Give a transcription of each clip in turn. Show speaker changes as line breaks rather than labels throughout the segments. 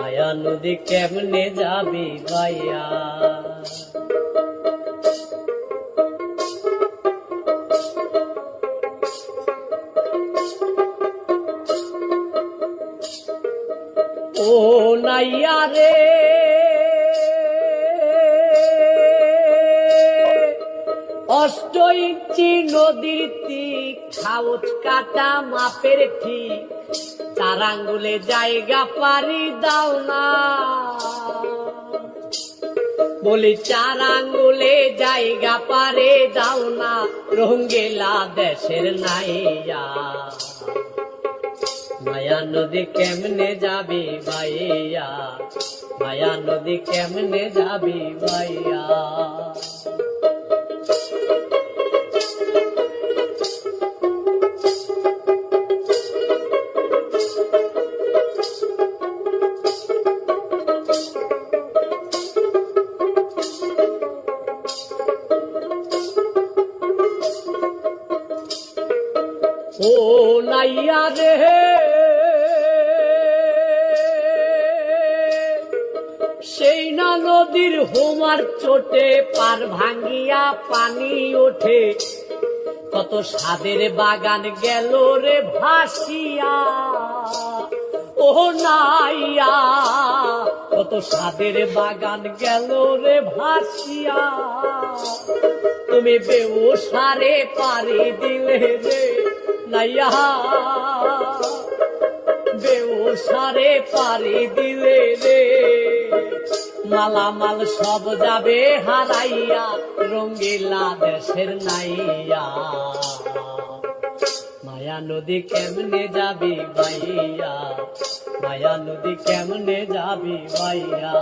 মায়া নদী কেমনে যাবি ভাইয়া? ও নাইয়া রে অষ্ট ইঞ্চি নদীর তীক খাউচ কাটা মাপের ঠিক। চার আঙ্গুলে জায়গা পারি দাও না। বলি, চার আঙ্গুলে জায়গা পারে দাও না রঙ্গেলা দেশের নাইয়া। মায়া নদী কেমনে যাবি ভাইয়া? মায়া নদী কেমনে যাবি ভাইয়া? ও নাইয়া রে। সেই না নদীর হোমার চোটে পার ভাঙ্গিয়া পানি ওঠে। কত সাদের বাগান গেল রে ভাসিয়া। ও নাইয়া, কত সাদের বাগান গেল রে ভাসিয়া। তুমি বেউসারে পারি দিলে রে। নাইয়া বেউসারে পারি দিলে রে। মালামাল সব যাবে হারাইয়া, রঙ্গিলা দেশের নাইয়া। মায়া নদী কেমনে যাবি ভাইয়া মায়া নদী কেমনে যাবি ভাইয়া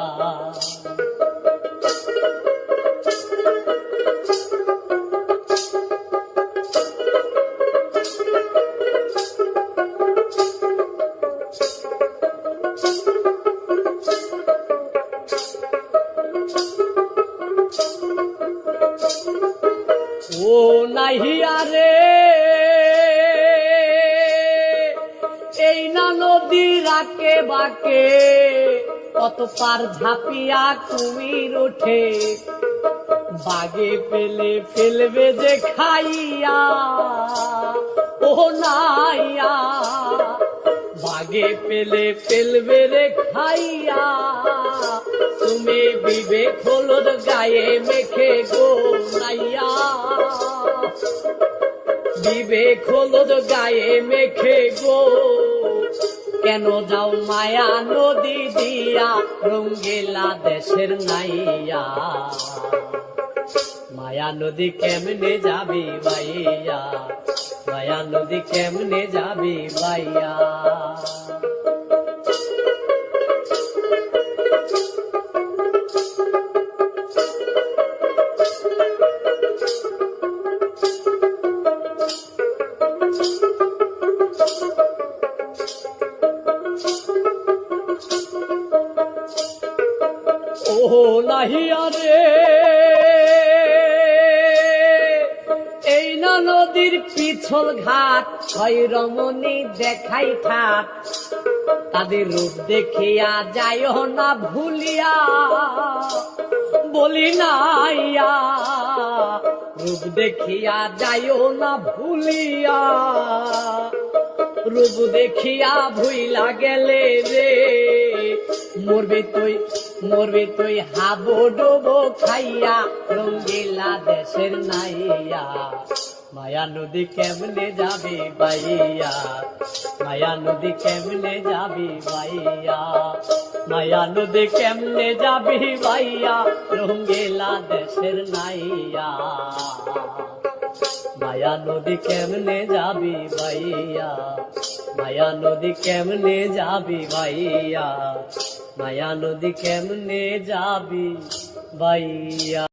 নাহিয়া রে এই না নদী রাকে বাকে কত পার ঝাঁপিয়া কুমির ওঠে। বাগে পেলে ফেলবে যে খাইয়া, ও নাইয়া। বাগে পেলে ফেলবে রে খাইয়া, তুমি বিবেক হলুদ গায়ে মেখে গো। বিবেক হলুদ গায়ে মেখে গো। কেন যাও মায়া নদী দিয়া, রঙ্গেলা দেশের নাইয়া। মায়া নদী কেমনে যাবি ভাইয়া মায়া নদী কেমনে যাবি ভাইয়া নাহিয়া রে এই না নদীর পিছল ঘাট, ছয় রমণী দেখাই ঠাট। তাদের রূপ দেখিয়া যাইও না ভুলিয়া, বলি নাইয়া। রূপ দেখিয়া যাইও না ভুলিয়া, রূপ দেখিয়া ভুইলা গেলে রে। মরবি তুই মরবি তুই হাবো ডোবো খাইয়া, রঙ্গিলা দেশের নাইয়া। মায়া নদী কেমনে যাবি বাইয়া? মায়া নদী কেমনে যাবি বাইয়া? মায়া নদী কেমনে যাবি বাইয়া? রঙ্গিলা দেশের নাইয়া। মায়া নদী কেমনে যাবি ভাইয়া মায়া নদী কেমনে যাবি ভাইয়া মায়া নদী কেমনে যাবি বাইয়া